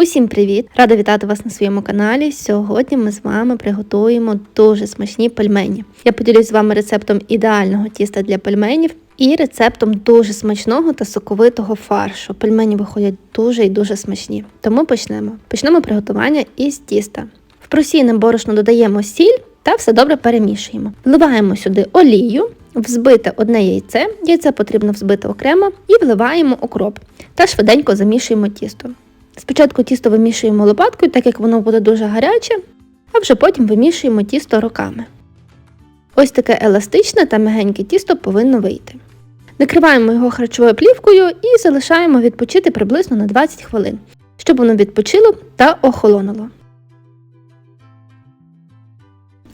Усім привіт! Рада вітати вас на своєму каналі. Сьогодні ми з вами приготуємо дуже смачні пельмені. Я поділюсь з вами рецептом ідеального тіста для пельменів і рецептом дуже смачного та соковитого фаршу. Пельмені виходять дуже і дуже смачні. Тому почнемо. Почнемо приготування із тіста. В просійне борошно додаємо сіль та все добре перемішуємо. Вливаємо сюди олію, взбите одне яйце, яйце потрібно взбити окремо, і вливаємо окроп та швиденько замішуємо тісто. Спочатку тісто вимішуємо лопаткою, так як воно буде дуже гаряче, а вже потім вимішуємо тісто руками. Ось таке еластичне та мягеньке тісто повинно вийти. Накриваємо його харчовою плівкою і залишаємо відпочити приблизно на 20 хвилин, щоб воно відпочило та охолонуло.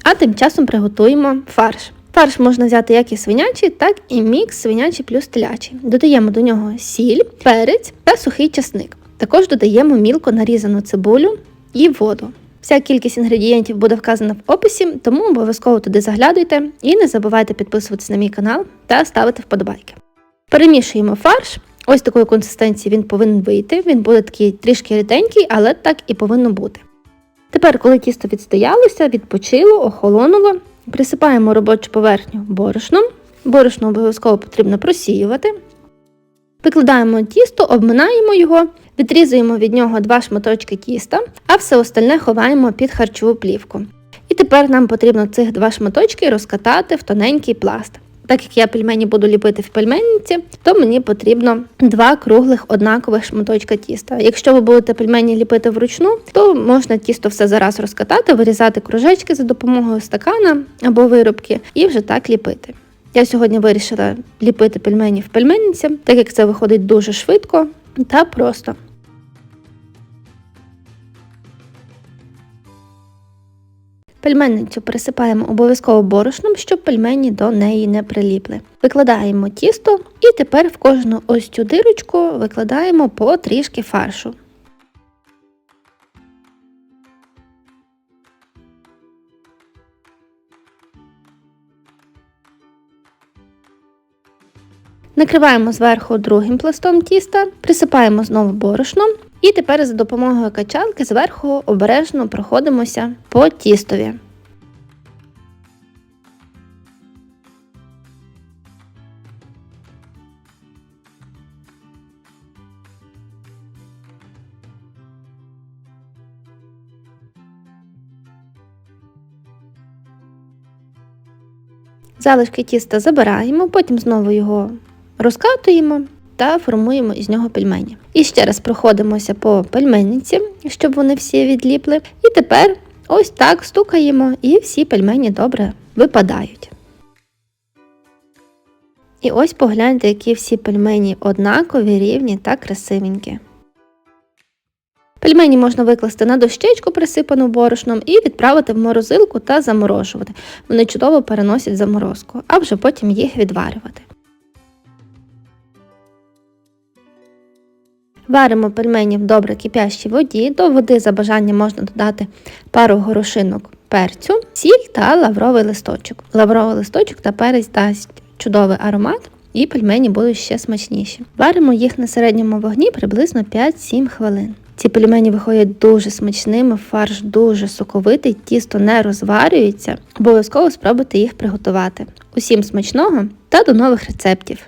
А тим часом приготуємо фарш. Фарш можна взяти як і свинячий, так і мікс свинячий плюс телячий. Додаємо до нього сіль, перець та сухий часник. Також додаємо мілко нарізану цибулю і воду. Вся кількість інгредієнтів буде вказана в описі, тому обов'язково туди заглядуйте і не забувайте підписуватися на мій канал та ставити вподобайки. Перемішуємо фарш. Ось такої консистенції він повинен вийти. Він буде такий трішки ріденький, але так і повинно бути. Тепер, коли тісто відстоялося, відпочило, охолонуло, присипаємо робочу поверхню борошном. Борошно обов'язково потрібно просіювати. Викладаємо тісто, обминаємо його, відрізуємо від нього два шматочки тіста, а все остальне ховаємо під харчову плівку. І тепер нам потрібно цих два шматочки розкатати в тоненький пласт. Так як я пельмені буду ліпити в пельменниці, то мені потрібно два круглих однакових шматочка тіста. Якщо ви будете пельмені ліпити вручну, то можна тісто все зараз розкатати, вирізати кружечки за допомогою стакана або виробки і вже так ліпити. Я сьогодні вирішила ліпити пельмені в пельменниці, так як це виходить дуже швидко та просто. Пельменницю пересипаємо обов'язково борошном, щоб пельмені до неї не приліпли. Викладаємо тісто і тепер в кожну ось цю дирочку викладаємо по трішки фаршу. Накриваємо зверху другим пластом тіста, присипаємо знову борошном і тепер за допомогою качалки зверху обережно проходимося по тістові. Залишки тіста забираємо, потім знову його розкатуємо та формуємо із нього пельмені. І ще раз проходимося по пельменниці, щоб вони всі відліпли. І тепер ось так стукаємо, і всі пельмені добре випадають. І ось погляньте, які всі пельмені однакові, рівні та красивенькі. Пельмені можна викласти на дощечку, присипану борошном, і відправити в морозилку та заморожувати. Вони чудово переносять заморозку, а вже потім їх відварювати. Варимо пельмені в добре кипящій воді. До води за бажанням можна додати пару горошинок перцю, сіль та лавровий листочок. Лавровий листочок та перець дасть чудовий аромат, і пельмені будуть ще смачніші. Варимо їх на середньому вогні приблизно 5-7 хвилин. Ці пельмені виходять дуже смачними, фарш дуже соковитий, тісто не розварюється. Обов'язково спробуйте їх приготувати. Усім смачного та до нових рецептів!